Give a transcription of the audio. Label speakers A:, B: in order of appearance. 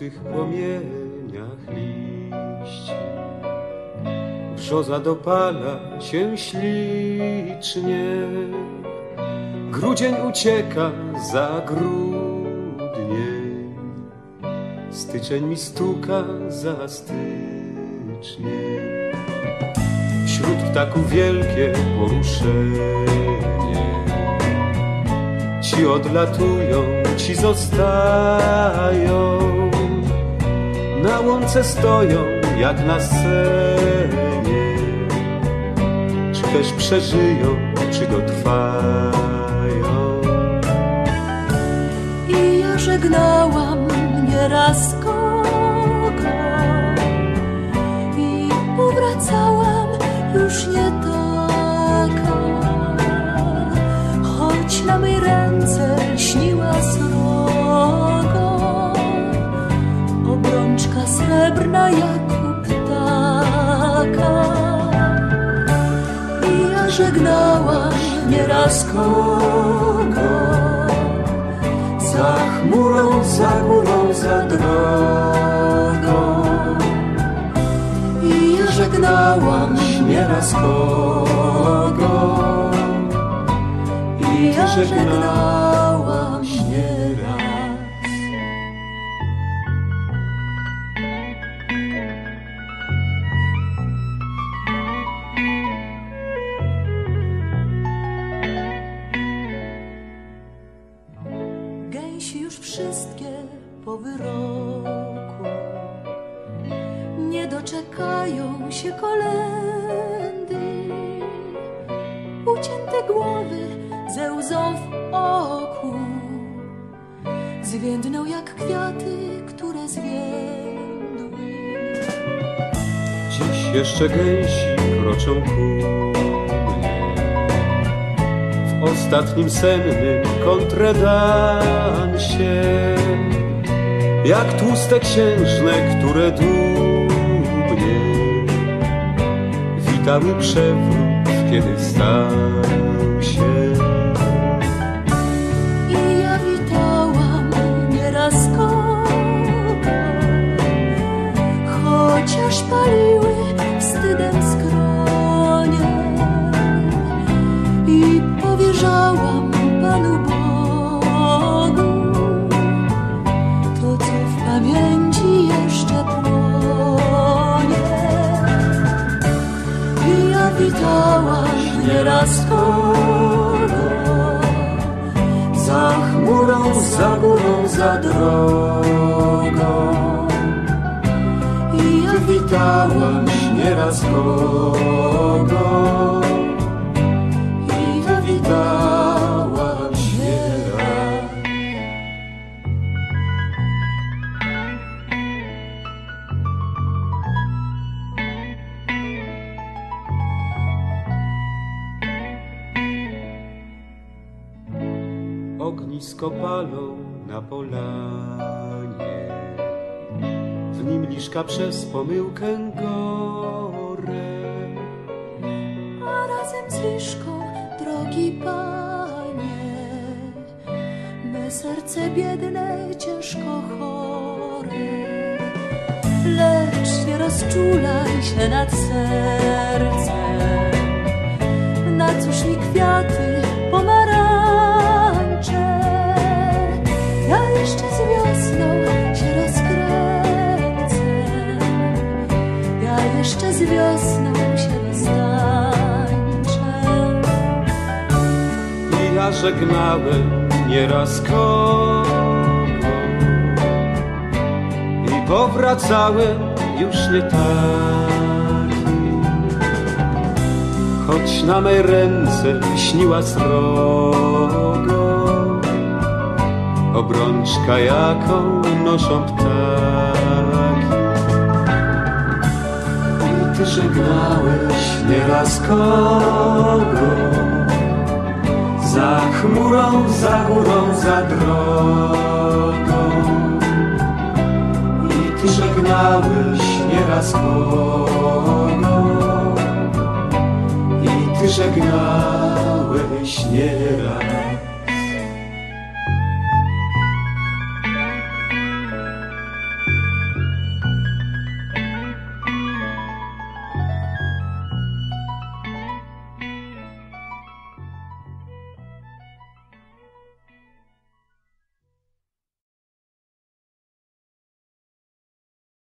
A: żółtych płomieniach liści. Brzoza dopala się ślicznie, grudzień ucieka za grudnie, styczeń mi stuka za stycznie. Wśród ptaków wielkie poruszenie, ci odlatują, ci zostają, na łące stoją jak na scenie, czy też przeżyją, czy dotrwają.
B: I ja żegnałam nieraz kogo. I powracałam już nie taka, choć na mej ręce śniła srogo, srebrna jak u ptaka. I ja żegnałam nieraz kogo.
A: Za chmurą, za górą, za drogą.
B: I ja żegnałam
A: nieraz kogo.
B: I ja
A: żegnałam
B: doczekają się kolendy. Ucięte głowy ze łzą w oku. Zwiędną jak kwiaty, które zwiędły
A: Dziś jeszcze gęsi kroczą ku W ostatnim sennym kontredansie Jak tłuste księżne, które dumnie Witały przewrót, kiedy stał się.
B: I ja witałam nieraz kogo, chociaż paliły wstydem skronie. I powierzałam Panu Witałam nieraz kogo,
A: Za chmurą, za górą, za drogą.
B: I ja
A: Witałam nieraz kogo Ognisko palą na polanie. W nim liszka przez pomyłkę gorę.
B: A razem z liszką, drogi panie, me serce biedne, ciężko chore. Lecz nie rozczulaj się nad sercem, na cóż mi kwiaty, jeszcze z wiosną się roztańczę.
A: I ja żegnałem nieraz kogo I powracałem już nie taki. Choć na mej ręce śniła srogo. Obrączka jaką noszą ptaki I ty żegnałeś nieraz kogo za chmurą, za górą, za drogą. I ty żegnałeś nieraz kogo I ty żegnałeś nieraz